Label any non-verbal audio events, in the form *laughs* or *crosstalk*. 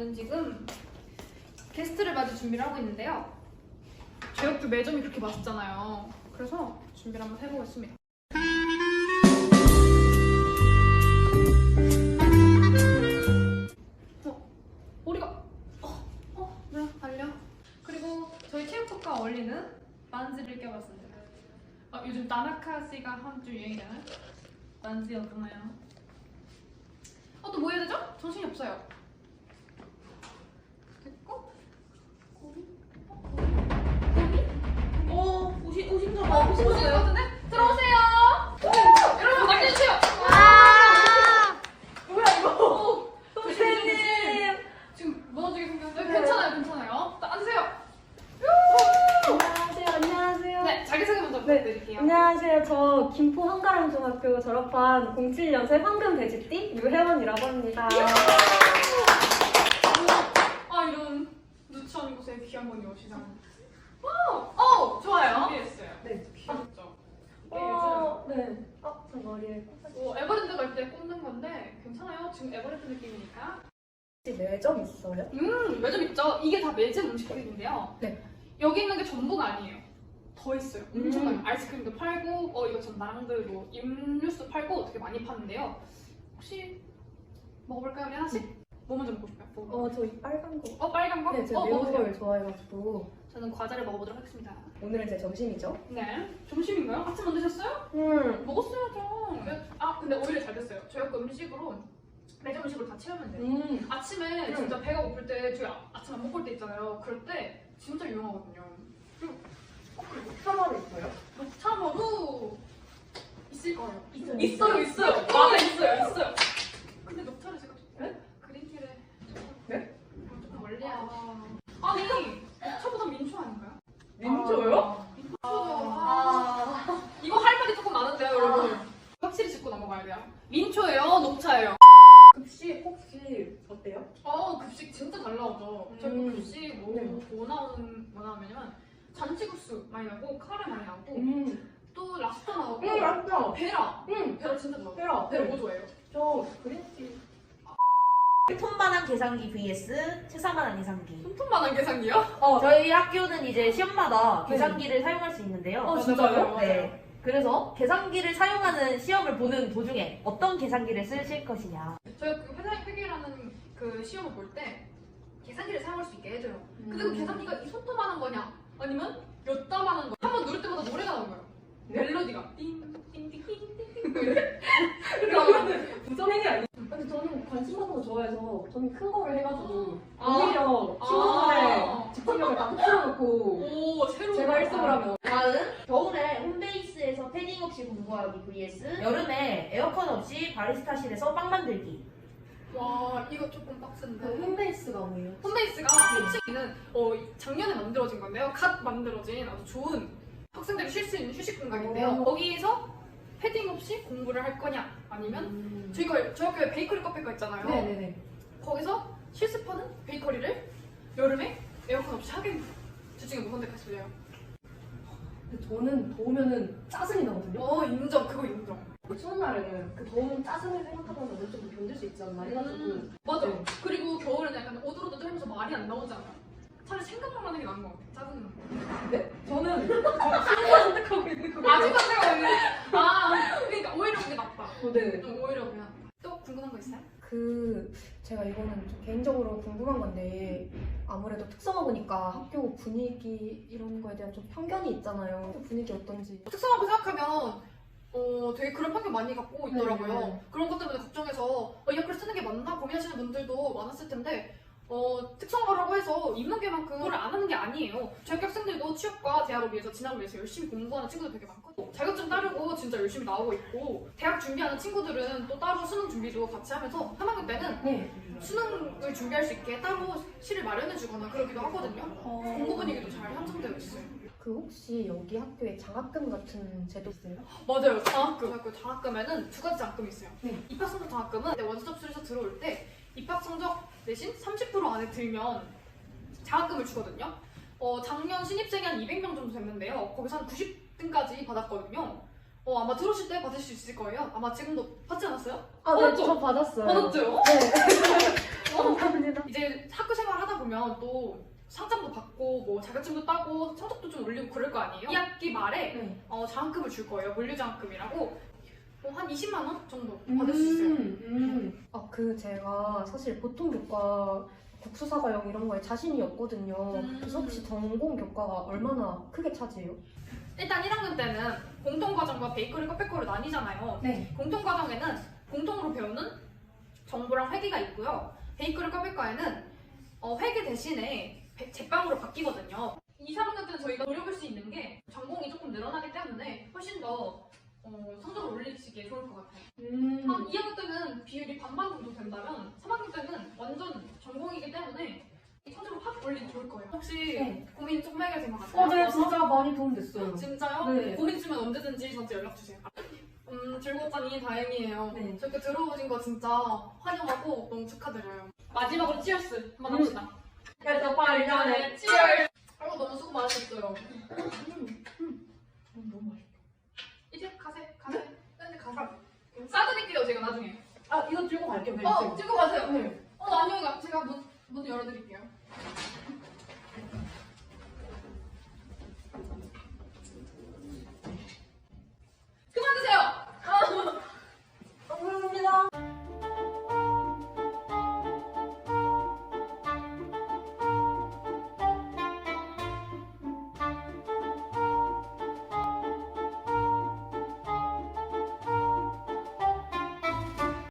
저는 지금 게스트를 맞을 준비를 하고 있는데요. 제육도 매점이 그렇게 맛있잖아요. 그래서 준비를 한번 해보겠습니다. 어, 머리가 어, 어, 네, 달려. 그리고 저희 체육복과 어울리는 만지를 껴봤습니다. 어, 요즘 나나카시가 한주 유행이잖아요. 만지 어떠나요? 어, 또 뭐 해야 되죠? 정신이 없어요. 오신 오신가 어, 봐. 오신 것 같은데? 들어오세요! 여러분, 맡겨주세요! 뭐야 이거? 선생님! 지금 무너지게 생겼는데? 네. 괜찮아요, 괜찮아요. 자, 앉으세요! 안녕하세요. 안녕하세요. 네, 자기소개 먼저 네. 부탁드릴게요. 안녕하세요. 저 김포 한가람중학교 졸업한 07년생 황금 돼지띠 유혜원이라고 합니다. 아, 이런 누추한 곳에 귀한 분이 오시다니. 어, 어, 좋아요. 준비했어요. 네. 귀엽죠? 어, 네. 어, 저 머리에 어, 에버랜드 갈때 꽂는 건데 괜찮아요. 지금 에버랜드 느낌이니까. 혹시 매점 있어요? 음, 매점 있죠. 이게 다 매점 음식들인데요. 네. 여기 있는 게 전부가 아니에요. 더 있어요. 엄청 음. 많아요. 아이스크림도 팔고, 어 이거 전나랑들 뭐 음료수 팔고 되게 많이 파는데요. 혹시 먹어볼까요, 우리 하나씩? 뭐 먼저 먹고 싶어요? 뭐 먹어볼까요? 어, 저 이 빨간 거. 어, 빨간 거? 네, 제가 어, 매운 먹으세요. 걸 좋아해가지고 저는 과자를 먹어보도록 하겠습니다. 오늘은 제 점심이죠. 네. 점심인가요? 아침 안 드셨어요? 음. 먹었어야죠. 아, 근데 오히려 잘 됐어요. 저희 아까 음식으로 매점 음식으로 다 채우면 돼요. 음. 아침에 음. 진짜 배가 고플 때 저희 아, 아침 안 먹을 때 있잖아요. 그럴 때 진짜 유용하거든요. 사마로 있어요? 녹차버도 있을 거예요. 있어요. 있어요, 있어요. 있어요, 있어요. 근데 녹차를 제가 조금 네? 그린티를 조금 네? 조금 멀리 해야 아니, 녹차보다 민초 아닌가요? 민초요? 아. 이거 할 말이 조금 많은데요, 여러분. 확실히 짚고 넘어가야 돼요. 민초예요, 녹차예요. 급식 혹시 어때요? 어, 급식 진짜 잘 나오죠. 저희 음. 급식 뭐, 네. 뭐 나오는, 뭐 나오냐면, 잔치국수 많이 나오고, 카레 많이 나오고, 음. 또 랍스터 나오고, 음, 맛있다. 베라. 음. 베라 진짜 좋아요. 베라. 베라 뭐 좋아해요? 저 그린티. 톤만한 계산기 vs 책상만한 계산기. 손톱만한 계산기요? 어, 저희 학교는 이제 시험마다 네. 계산기를 사용할 수 있는데요. 어, 진짜요? 네. 그래서 계산기를 사용하는 시험을 보는 도중에 어떤 계산기를 쓰실 것이냐. 저희가 그 회사 회계라는 그 시험을 볼 때 계산기를 사용할 수 있게 해줘요. 근데 음. 그 계산기가 이 손톱만 한 거냐? 아니면 몇 담만 한 거냐? 한 번 누를 때마다 노래가 나온 거예요. 네? 멜로디가 띵띵띵띵띵띵 *laughs* 그러면 부정행위 아니에요? 근데 저는 관심 받는 거 좋아해서 저는 큰 거를 해가지고 아. 오히려 아. 친구들의 집중력을 다 흡수해놓고 오 새로운 제가 1등을 하면 다음 겨울에 홈베이스에서 패딩 없이 공부하기 vs 여름에 에어컨 없이 바리스타실에서 빵 만들기. 와 이거 조금 빡센데. 그 홈베이스가 뭐예요? 홈베이스가 솔직히는 어, 작년에 만들어진 건데요. 갓 만들어진 아주 좋은 학생들이 쉴 수 있는 휴식 공간인데요. 오. 거기에서 패딩 없이 공부를 할 거냐 아니면 저희가 저희 학교에 베이커리 카페가 있잖아요. 음. 네네네 거기서 실습하는 베이커리를 여름에 에어컨 없이 하겠냐. 둘 중에 뭐 선택하실래요? 근데 저는 더우면은 짜증이 나거든요 어 인정 그거 인정. 추운 날에는 그 더운 짜증을 생각하다 보면 어느 정도 견딜 수 있지 않나 해가지고 음, 맞아. 네. 그리고 겨울에는 약간 오돌오돌 하면서 말이 안 나오잖아요. 차라리 생각만 하는 게 나은 것 같아. 짜증나. 네? 저는 *laughs* 추운 선택하고 있는 거예요 아직 안 생각하는 아 그러니까 오히려 그게 낫다. 어, 네. 좀 오히려 그냥 또 궁금한 거 있어요? 그 제가 이거는 좀 개인적으로 궁금한 건데 아무래도 특성화 보니까 학교 분위기 이런 거에 대한 좀 편견이 있잖아요. 학교 분위기 어떤지. 특성화고 생각하면 어 되게 그런 편견 많이 갖고 있더라고요. 네, 네. 그런 것 때문에 걱정해서 어, 이 학교를 쓰는 게 맞나 고민하시는 분들도 많았을 텐데 어 특성화라고 해서 입는 게만큼 그걸 안 하는 게 아니에요. 저희 학교 학생들도 취업과 대학을 위해서 진학을 위해서 열심히 공부하는 친구들 되게 많거든요. 자격증 따르고 진짜 열심히 나오고 있고 대학 준비하는 친구들은 또 따로 수능 준비도 같이 하면서 3학년 때는 네. 수능을 준비할 수 있게 따로 실을 마련해 주거나 그러기도 하거든요. 공부 분위기도 잘 형성되어 있어요. 그 혹시 여기 학교에 장학금 같은 제도 있어요? 맞아요. 장학금. 학교 장학금에는 두 가지 장학금이 있어요. 네. 입학 성적 장학금은 내 원서 접수해서 들어올 때 입학 성적 대신 30% 안에 들면 장학금을 주거든요. 어, 작년 신입생이 한 200명 정도 됐는데요. 거기서 한 90등까지 받았거든요. 어, 아마 들어오실 때 받을 수 있을 거예요. 아마 지금도 받지 않았어요? 아, 네, 받았죠? 저 받았어요. 받았죠? 네. *laughs* *laughs* 감사합니다. 이제 되면 또 상장도 받고 뭐 자격증도 따고 성적도 좀 올리고 그럴 거 아니에요? 2학기 말에 네. 어, 장학금을 줄 거예요. 물류 장학금이라고 어, 한 20만 원 정도 받을 수 있어요. 음. 아, 그 제가 사실 보통 교과 국수사 과형 이런 거에 자신이 없거든요. 음. 그래서 혹시 전공 교과가 얼마나 크게 차지해요? 일단 1학년 때는 공통과정과 베이커리 컵백커를 나뉘잖아요. 네. 공통과정에는 공통으로 배우는 정보랑 회계가 있고요. 베이커리 컵백과에는 어, 회계 대신에 배- 제빵으로 바뀌거든요. 2, 3학년 때는 저희가 노려볼 수 있는 게 전공이 조금 늘어나기 때문에 훨씬 더 어, 성적을 올리시기에 좋을 것 같아요. 음. 한 2학년 때는 비율이 반반 정도 된다면 3학년 때는 완전 전공이기 때문에 성적을 확 올리기 좋을 거예요. 혹시 네. 고민 조금 해결된 것 같아요? 맞아요, 진짜 많이 도움 됐어요. 진짜요? 네. 고민 있으면 언제든지 저한테 연락 주세요. 음, 즐거웠다니 다행이에요. 네. 저렇게 들어오신 거 진짜 환영하고 너무 축하드려요. 마지막으로 치얼스 한번 음. 합시다. 그래서 8년에 치얼스! 아이고 너무 수고 많으셨어요. 너무 맛있어. 이제 가세, 가세. 근데 가세. 싸드릴게요 제가 나중에. 아, 이거 들고 갈게요. 어, 찍고 가세요. 네. 어, 아니요, 제가 문, 문 열어드릴게요.